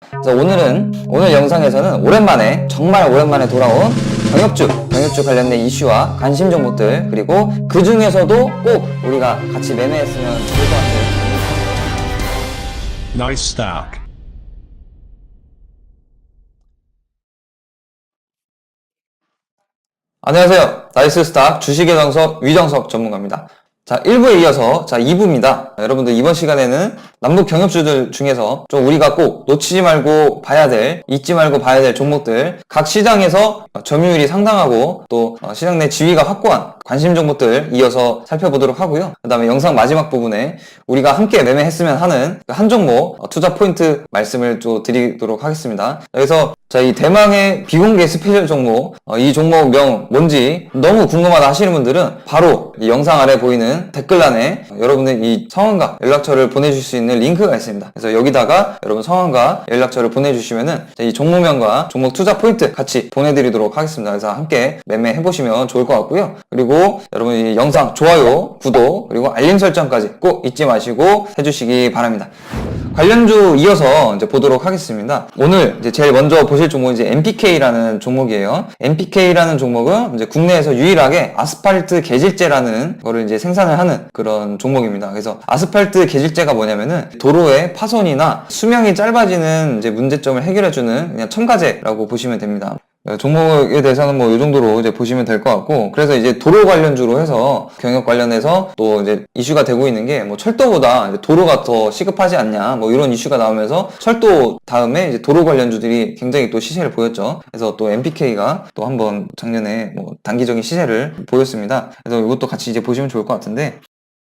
그래서 오늘은 오늘 영상에서는 오랜만에 정말 오랜만에 돌아온 병역주 병역주 관련된 이슈와 관심 정보들 그리고 그 중에서도 꼭 우리가 같이 매매했으면 좋을 것 같은 Nice stack. 안녕하세요. 나이스 스탁 주식의 정석 위정석 전문가입니다. 자, 1부에 이어서 자, 2부입니다. 여러분들 이번 시간에는 남북 경협주들 중에서 좀 우리가 꼭 놓치지 말고 봐야 될, 잊지 말고 봐야 될 종목들, 각 시장에서 점유율이 상당하고 또 어, 시장 내 지위가 확고한 관심 종목들 이어서 살펴보도록 하고요. 그 다음에 영상 마지막 부분에 우리가 함께 매매했으면 하는 그한 종목 어, 투자 포인트 말씀을 또 드리도록 하겠습니다. 그래서 자, 이 대망의 비공개 스페셜 종목, 어, 이 종목명 뭔지 너무 궁금하다 하시는 분들은 바로 이 영상 아래 보이는 댓글란에 어, 여러분들 이 성함과 연락처를 보내주실 수 있는 링크가 있습니다. 그래서 여기다가 여러분 성함과 연락처를 보내주시면은 자, 이 종목명과 종목 투자 포인트 같이 보내드리도록 하겠습니다. 그래서 함께 매매해보시면 좋을 것 같고요. 그리고 여러분 이 영상 좋아요, 구독, 그리고 알림 설정까지 꼭 잊지 마시고 해주시기 바랍니다. 관련주 이어서 이제 보도록 하겠습니다. 오늘 이제 제일 먼저 보실 종목이 이제 MPK라는 종목이에요. MPK라는 종목은 이제 국내에서 유일하게 아스팔트 계질제라는 거를 이제 생산을 하는 그런 종목입니다. 그래서 아스팔트 계질제가 뭐냐면은 도로의 파손이나 수명이 짧아지는 이제 문제점을 해결해주는 그냥 첨가제라고 보시면 됩니다. 어, 종목에 대해서는 뭐 이 정도로 이제 보시면 될 것 같고 그래서 이제 도로 관련주로 해서 경영 관련해서 또 이제 이슈가 되고 있는 게 뭐 철도보다 도로가 더 시급하지 않냐 뭐 이런 이슈가 나오면서 철도 다음에 이제 도로 관련주들이 굉장히 또 시세를 보였죠. 그래서 또 MPK가 또 한번 작년에 뭐 단기적인 시세를 보였습니다. 그래서 이것도 같이 이제 보시면 좋을 것 같은데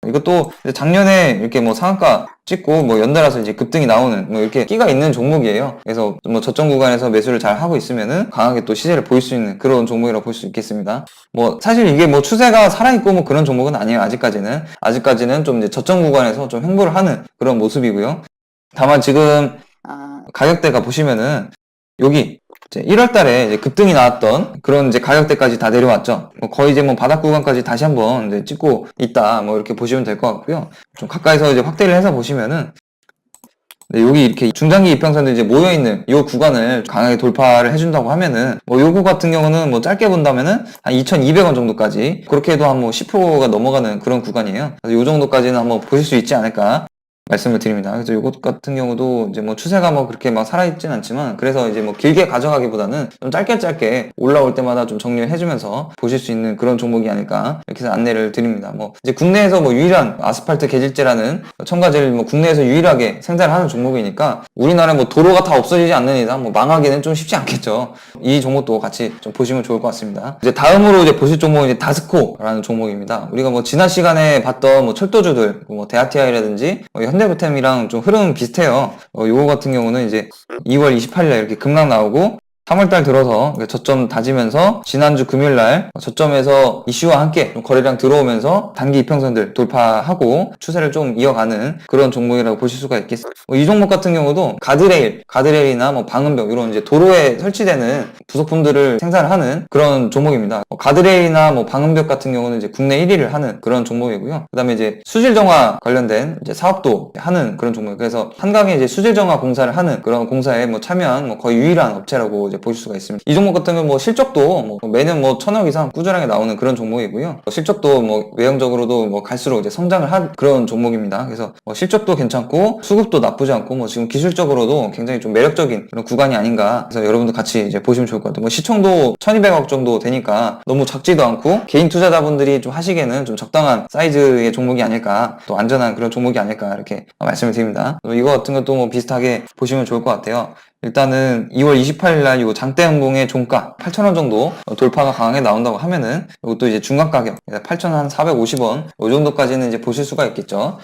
이것도 작년에 이렇게 뭐 상한가 찍고 뭐 연달아서 이제 급등이 나오는 뭐 이렇게 끼가 있는 종목이에요. 그래서 뭐 저점 구간에서 매수를 잘 하고 있으면은 강하게 또 시세를 보일 수 있는 그런 종목이라고 볼 수 있겠습니다. 뭐 사실 이게 뭐 추세가 살아있고 뭐 그런 종목은 아니에요. 아직까지는 아직까지는 좀 이제 저점 구간에서 좀 횡보를 하는 그런 모습이고요. 다만 지금 가격대가 보시면은 여기 1월 달에 이제 급등이 나왔던 그런 이제 가격대까지 다 내려왔죠. 뭐 거의 이제 뭐 바닥 구간까지 다시 한번 이제 찍고 있다. 뭐 이렇게 보시면 될 것 같고요. 좀 가까이서 이제 확대를 해서 보시면은 네, 여기 이렇게 중장기 이평선들이 이제 모여있는 이 구간을 강하게 돌파를 해준다고 하면은 뭐 요거 같은 경우는 뭐 짧게 본다면은 한 2,200원 정도까지 그렇게 해도 한 뭐 10%가 넘어가는 그런 구간이에요. 그래서 요 정도까지는 한번 보실 수 있지 않을까 말씀을 드립니다. 그래서 이것 같은 경우도 이제 뭐 추세가 뭐 그렇게 막 살아있진 않지만 그래서 이제 뭐 길게 가져가기보다는 좀 짧게 짧게 올라올 때마다 좀 정리를 해주면서 보실 수 있는 그런 종목이 아닐까 이렇게 해서 안내를 드립니다. 뭐 이제 국내에서 뭐 유일한 아스팔트 계질제라는 첨가제를 뭐 국내에서 유일하게 생산을 하는 종목이니까 우리나라에 뭐 도로가 다 없어지지 않는 이상 뭐 망하기는 좀 쉽지 않겠죠. 이 종목도 같이 좀 보시면 좋을 것 같습니다. 이제 다음으로 이제 보실 종목은 이제 다스코라는 종목입니다. 우리가 뭐 지난 시간에 봤던 뭐 철도주들 뭐 대아티아이라든지 뭐 현대부템이랑 좀 흐름은 비슷해요. 어, 요거 같은 경우는 이제 2월 28일날 이렇게 급락 나오고 3월달 들어서 저점 다지면서 지난주 금요일날 저점에서 이슈와 함께 좀 거래량 들어오면서 단기 이평선들 돌파하고 추세를 좀 이어가는 그런 종목이라고 보실 수가 있겠습니다. 뭐이 종목 같은 경우도 가드레일, 가드레일이나 뭐 방음벽 이런 이제 도로에 설치되는 부속품들을 생산을 하는 그런 종목입니다. 뭐 가드레일이나 뭐 방음벽 같은 경우는 이제 국내 1위를 하는 그런 종목이고요. 그다음에 이제 수질 정화 관련된 이제 사업도 하는 그런 종목. 그래서 한강에 이제 수질 정화 공사를 하는 그런 공사에 뭐 참여한 뭐 거의 유일한 업체라고 이제 보실 수가 있습니다. 이 종목 같은 경우 뭐 실적도 뭐 매년 뭐 천억 이상 꾸준하게 나오는 그런 종목이고요. 뭐 실적도 뭐 외형적으로도 뭐 갈수록 이제 성장을 한 그런 종목입니다. 그래서 뭐 실적도 괜찮고 수급도 나쁘지 않고 뭐 지금 기술적으로도 굉장히 좀 매력적인 그런 구간이 아닌가. 그래서 여러분들 같이 이제 보시면 좋을 것 같아요. 뭐 시총도 1200억 정도 되니까 너무 작지도 않고 개인 투자자분들이 좀 하시기에는 좀 적당한 사이즈의 종목이 아닐까. 또 안전한 그런 종목이 아닐까 이렇게 말씀을 드립니다. 이거 같은 것도 뭐 비슷하게 보시면 좋을 것 같아요. 일단은 2월 28일 날 이거 장대항공의 종가 8,000원 정도 돌파가 강하게 나온다고 하면은 이것도 이제 중간 가격 8,450원 이 정도까지는 이제 보실 수가 있겠죠.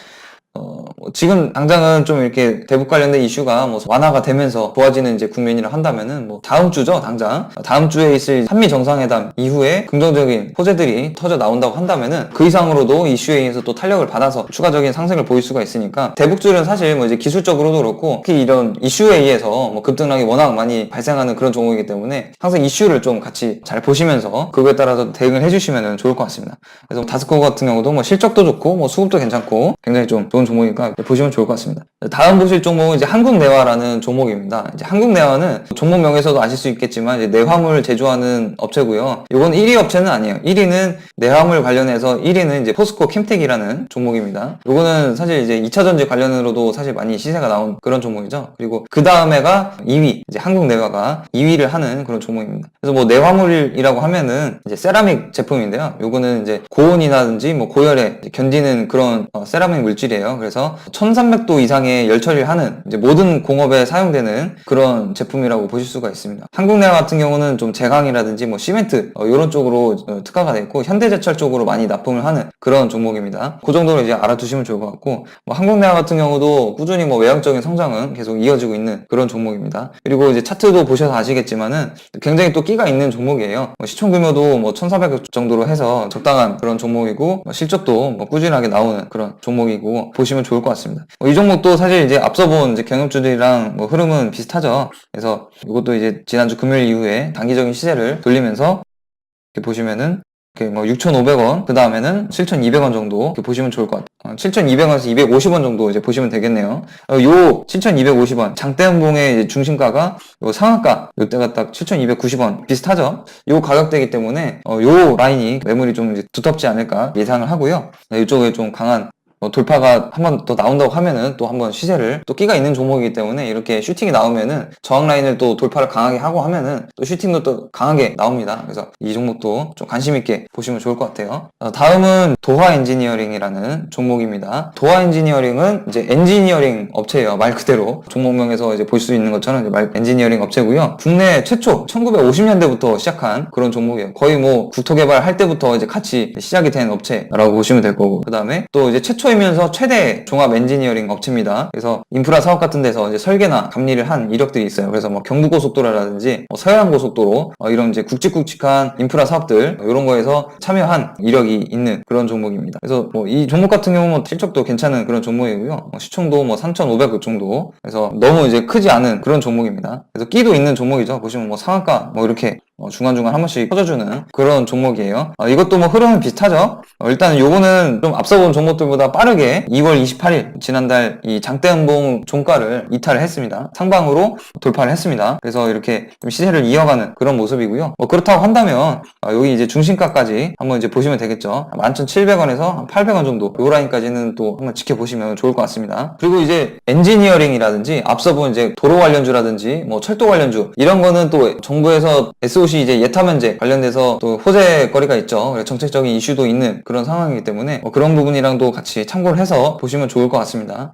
어, 뭐 지금 당장은 좀 이렇게 대북 관련된 이슈가 뭐 완화가 되면서 좋아지는 이제 국면이라 한다면은 뭐 다음 주죠, 당장. 다음 주에 있을 한미 정상회담 이후에 긍정적인 호재들이 터져 나온다고 한다면은 그 이상으로도 이슈에 의해서 또 탄력을 받아서 추가적인 상승을 보일 수가 있으니까 대북줄은 사실 뭐 이제 기술적으로도 그렇고 특히 이런 이슈에 의해서 뭐 급등락이 워낙 많이 발생하는 그런 종목이기 때문에 항상 이슈를 좀 같이 잘 보시면서 그거에 따라서 대응을 해주시면 좋을 것 같습니다. 그래서 다스코 같은 경우도 뭐 실적도 좋고 뭐 수급도 괜찮고 굉장히 좀 좋은 좋은 종목이니까 보시면 좋을 것 같습니다. 다음 보실 종목은 이제 한국내화라는 종목입니다. 이제 한국내화는 종목명에서도 아실 수 있겠지만 내화물 제조하는 업체고요. 이건 1위 업체는 아니에요. 1위는 내화물 관련해서 1위는 이제 포스코 캠텍이라는 종목입니다. 이거는 사실 이제 2차 전지 관련으로도 사실 많이 시세가 나온 그런 종목이죠. 그리고 그 다음에가 2위, 이제 한국내화가 2위를 하는 그런 종목입니다. 그래서 뭐 내화물이라고 하면은 이제 세라믹 제품인데요. 요거는 이제 고온이라든지 뭐 고열에 견디는 그런 어, 세라믹 물질이에요. 그래서 1300도 이상의 열 처리를 하는 이제 모든 공업에 사용되는 그런 제품이라고 보실 수가 있습니다. 한국 내화 같은 경우는 좀 제강이라든지 뭐 시멘트 어, 이런 쪽으로 어, 특화가 돼 있고 현대제철 쪽으로 많이 납품을 하는 그런 종목입니다. 그 정도로 이제 알아두시면 좋을 것 같고 뭐 한국 내화 같은 경우도 꾸준히 뭐 외형적인 성장은 계속 이어지고 있는 그런 종목입니다. 그리고 이제 차트도 보셔서 아시겠지만은 굉장히 또 끼가 있는 종목이에요. 뭐 시총 규모도 뭐 1,400억 정도로 해서 적당한 그런 종목이고 뭐 실적도 뭐 꾸준하게 나오는 그런 종목이고 보시면 좋을 것 같습니다. 뭐이 종목도 사실 이제 앞서 본 이제 경영주들이랑 뭐 흐름은 비슷하죠. 그래서 이것도 이제 지난주 금요일 이후에 단기적인 시세를 돌리면서 이렇게 보시면은 이렇게 뭐 6,500원, 그 다음에는 7,200원 정도 보시면 좋을 것 같아요. 어, 7,200원에서 250원 정도 이제 보시면 되겠네요. 어, 요 7,250원, 장대음봉의 이제 중심가가 요 상한가, 요때가 딱 7,290원 비슷하죠? 요 가격대이기 때문에 어, 요 라인이 매물이 좀 두텁지 않을까 예상을 하고요. 네, 이쪽에 좀 강한 뭐 돌파가 한 번 더 나온다고 하면은 또 한번 시세를 또 끼가 있는 종목이기 때문에 이렇게 슈팅이 나오면은 저항 라인을 또 돌파를 강하게 하고 하면은 또 슈팅도 또 강하게 나옵니다. 그래서 이 종목도 좀 관심 있게 보시면 좋을 것 같아요. 어, 다음은 도하 엔지니어링이라는 종목입니다. 도하 엔지니어링은 이제 엔지니어링 업체예요. 말 그대로 종목명에서 이제 볼 수 있는 것처럼 이제 말 엔지니어링 업체고요. 국내 최초 1950년대부터 시작한 그런 종목이에요. 거의 뭐 국토 개발 할 때부터 이제 같이 시작이 된 업체라고 보시면 될 거고 그 다음에 또 이제 최초 이면서 최대 종합 엔지니어링 업체입니다. 그래서 인프라 사업 같은 데서 이제 설계나 감리를 한 이력들이 있어요. 그래서 뭐 경부고속도로라든지 뭐 서해안고속도로 어, 이런 이제 굵직굵직한 인프라 사업들 어, 이런 거에서 참여한 이력이 있는 그런 종목입니다. 그래서 뭐 이 종목 같은 경우는 실적도 괜찮은 그런 종목이고요. 뭐 시총도 뭐 3,500억 정도. 그래서 너무 이제 크지 않은 그런 종목입니다. 그래서 끼도 있는 종목이죠. 보시면 뭐 상한가 뭐 이렇게 어, 중간중간 한 번씩 터져주는 그런 종목이에요. 어, 이것도 뭐 흐름은 비슷하죠. 어, 일단 요거는 좀 앞서 본 종목들보다 빠르게 2월 28일 지난달 이 장대음봉 종가를 이탈을 했습니다. 상방으로 돌파를 했습니다. 그래서 이렇게 좀 시세를 이어가는 그런 모습이고요. 뭐 그렇다고 한다면 어, 여기 이제 중심가까지 한번 이제 보시면 되겠죠. 11,700원에서 800원 정도 요 라인까지는 또 한번 지켜보시면 좋을 것 같습니다. 그리고 이제 엔지니어링이라든지 앞서 본 이제 도로 관련주라든지 뭐 철도 관련주 이런 거는 또 정부에서 SOC 이제 예타 면제 관련돼서 또 호재거리가 있죠. 정책적인 이슈도 있는 그런 상황이기 때문에 뭐 그런 부분이랑도 같이 참고를 해서 보시면 좋을 것 같습니다.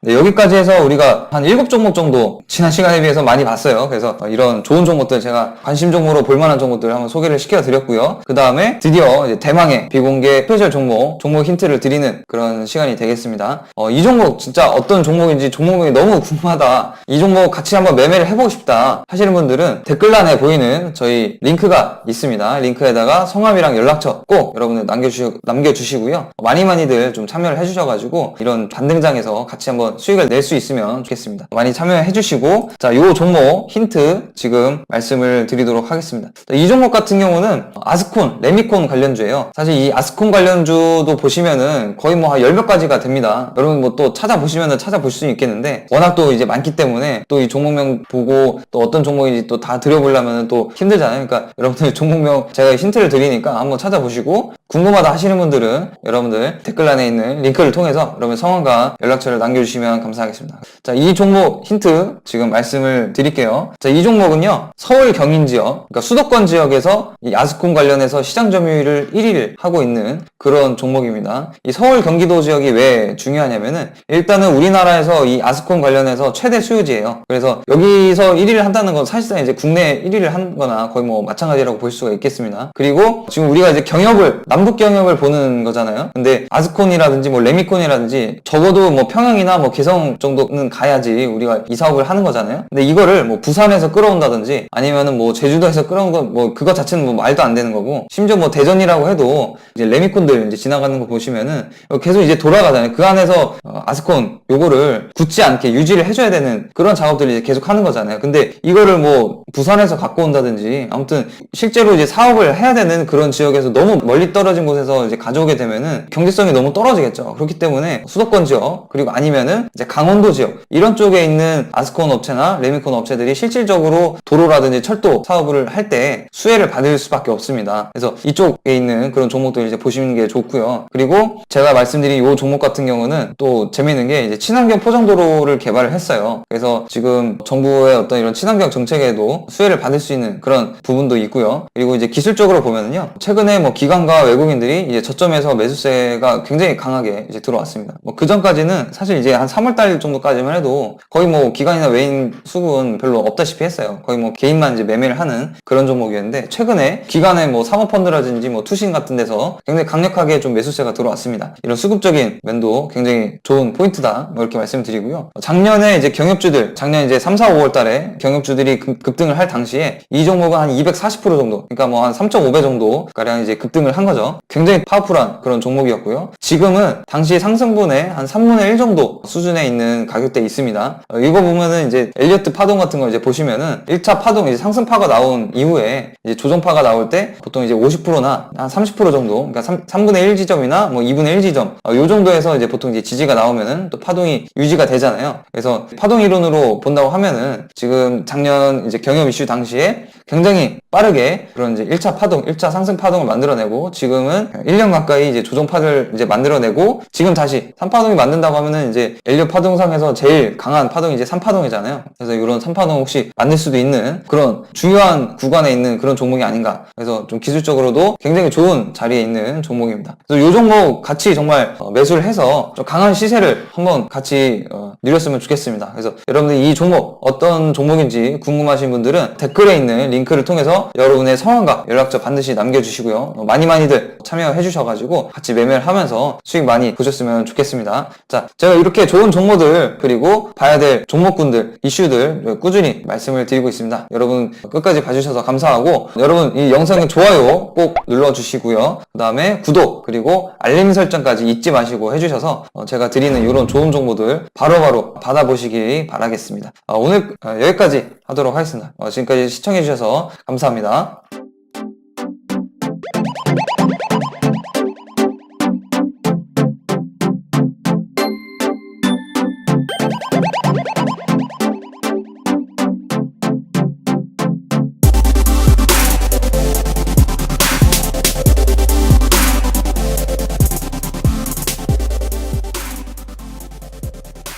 네, 여기까지 해서 우리가 한 7종목 정도 지난 시간에 비해서 많이 봤어요. 그래서 어, 이런 좋은 종목들 제가 관심 종목으로 볼만한 종목들 한번 소개를 시켜드렸고요. 그 다음에 드디어 대망의 비공개 스페셜 종목, 종목 힌트를 드리는 그런 시간이 되겠습니다. 어, 이 종목 진짜 어떤 종목인지 종목이 너무 궁금하다. 이 종목 같이 한번 매매를 해보고 싶다 하시는 분들은 댓글란에 보이는 저희 링크가 있습니다. 링크에다가 성함이랑 연락처 꼭 여러분들 남겨주시, 남겨주시고요. 많이 많이들 좀 참여를 해주셔가지고 이런 반등장에서 같이 한번 수익을 낼 수 있으면 좋겠습니다. 많이 참여해 주시고 자, 요 종목 힌트 지금 말씀을 드리도록 하겠습니다. 자, 이 종목 같은 경우는 아스콘, 레미콘 관련주예요. 사실 이 아스콘 관련주도 보시면은 거의 뭐 한 10몇 가지가 됩니다. 여러분 뭐 또 찾아보시면은 찾아볼 수 있겠는데 워낙 또 이제 많기 때문에 또 이 종목명 보고 또 어떤 종목인지 또다 들여보려면 또 힘들잖아요. 그러니까 여러분들 종목명 제가 힌트를 드리니까 한번 찾아보시고 궁금하다 하시는 분들은 여러분들 댓글란에 있는 링크를 통해서 여러분 성함과 연락처를 남겨주시면 감사하겠습니다. 자, 이 종목 힌트 지금 말씀을 드릴게요. 자, 이 종목은요, 서울 경인 지역, 그러니까 수도권 지역에서 이 아스콘 관련해서 시장 점유율을 1위를 하고 있는 그런 종목입니다. 이 서울 경기도 지역이 왜 중요하냐면은 일단은 우리나라에서 이 아스콘 관련해서 최대 수요지예요. 그래서 여기서 1위를 한다는 건 사실상 이제 국내 1위를 한 거나 거의 뭐 마찬가지라고 볼 수가 있겠습니다. 그리고 지금 우리가 이제 경협을 남북 경협을 보는 거잖아요. 근데 아스콘이라든지 뭐 레미콘이라든지 적어도 뭐 평양이나 뭐뭐 개성 정도는 가야지 우리가 이 사업을 하는 거잖아요. 근데 이거를 뭐 부산에서 끌어온다든지 아니면은 뭐 제주도에서 끌어온 거뭐 그거 자체는 뭐 말도 안 되는 거고 심지어 뭐 대전이라고 해도 이제 레미콘들 이제 지나가는 거 보시면은 계속 이제 돌아가잖아요. 그 안에서 어, 아스콘 요거를 굳지 않게 유지를 해줘야 되는 그런 작업들을 이제 계속 하는 거잖아요. 근데 이거를 뭐 부산에서 갖고 온다든지 아무튼 실제로 이제 사업을 해야 되는 그런 지역에서 너무 멀리 떨어진 곳에서 이제 가져오게 되면은 경제성이 너무 떨어지겠죠. 그렇기 때문에 수도권 지역 그리고 아니면은 이제 강원도 지역 이런 쪽에 있는 아스콘 업체나 레미콘 업체들이 실질적으로 도로라든지 철도 사업을 할 때 수혜를 받을 수밖에 없습니다. 그래서 이쪽에 있는 그런 종목들 이제 보시는 게 좋고요. 그리고 제가 말씀드린 이 종목 같은 경우는 또 재미있는 게 이제 친환경 포장도로를 개발을 했어요. 그래서 지금 정부의 어떤 이런 친환경 정책에도 수혜를 받을 수 있는 그런 부분도 있고요. 그리고 이제 기술적으로 보면은요. 최근에 뭐 기관과 외국인들이 이제 저점에서 매수세가 굉장히 강하게 이제 들어왔습니다. 뭐 그 전까지는 사실 이제 한 3월달 정도까지만 해도 거의 뭐 기관이나 외인 수급은 별로 없다시피 했어요. 거의 뭐 개인만 이제 매매를 하는 그런 종목이었는데 최근에 기관의 뭐 사모펀드라든지 뭐 투신 같은 데서 굉장히 강력하게 좀 매수세가 들어왔습니다. 이런 수급적인 면도 굉장히 좋은 포인트다. 뭐 이렇게 말씀드리고요. 작년에 이제 경협주들, 작년 이제 3, 4, 5월 달에 경협주들이 급- 급등을 할 당시에 이 종목은 한 240% 정도, 그러니까 뭐 한 3.5배 정도 가량 이제 급등을 한 거죠. 굉장히 파워풀한 그런 종목이었고요. 지금은 당시 상승분의 한 3분의 1 정도 수 준에 있는 가격대에 있습니다. 어, 이거 보면은 이제 엘리어트 파동 같은 거 이제 보시면은 1차 파동 이제 상승파가 나온 이후에 이제 조정파가 나올 때 보통 이제 50%나 한 30% 정도, 그러니까 3, 분의 1 지점이나 뭐 2분의 1 지점, 어, 요 정도에서 이제 보통 이제 지지가 나오면은 또 파동이 유지가 되잖아요. 그래서 파동 이론으로 본다고 하면은 지금 작년 이제 경협 이슈 당시에 굉장히 빠르게 그런 이제 1차 파동, 1차 상승 파동을 만들어내고 지금은 1년 가까이 이제 조정파를 이제 만들어내고 지금 다시 3파동이 만든다고 하면은 이제 엘리어 파동상에서 제일 강한 파동이 이제 3파동이잖아요. 그래서 이런 3파동 혹시 만들 수도 있는 그런 중요한 구간에 있는 그런 종목이 아닌가. 그래서 좀 기술적으로도 굉장히 좋은 자리에 있는 종목입니다. 그래서 이 종목 같이 정말 어, 매수를 해서 좀 강한 시세를 한번 같이 어, 누렸으면 좋겠습니다. 그래서 여러분들 이 종목 어떤 종목인지 궁금하신 분들은 댓글에 있는 링크를 통해서 여러분의 성함과 연락처 반드시 남겨주시고요. 어, 많이 많이들 참여해 주셔가지고 같이 매매를 하면서 수익 많이 보셨으면 좋겠습니다. 자, 제가 이렇게 좋은 종목들 그리고 봐야 될 종목군들 이슈들 꾸준히 말씀을 드리고 있습니다. 여러분 끝까지 봐주셔서 감사하고 여러분 이 영상의 좋아요 꼭 눌러주시고요. 그 다음에 구독 그리고 알림 설정까지 잊지 마시고 해주셔서 어, 제가 드리는 이런 좋은 정보들 바로바로 받아보시기 바라겠습니다. 어, 오늘 어, 여기까지 하도록 하겠습니다. 어, 지금까지 시청해주셔서 감사합니다.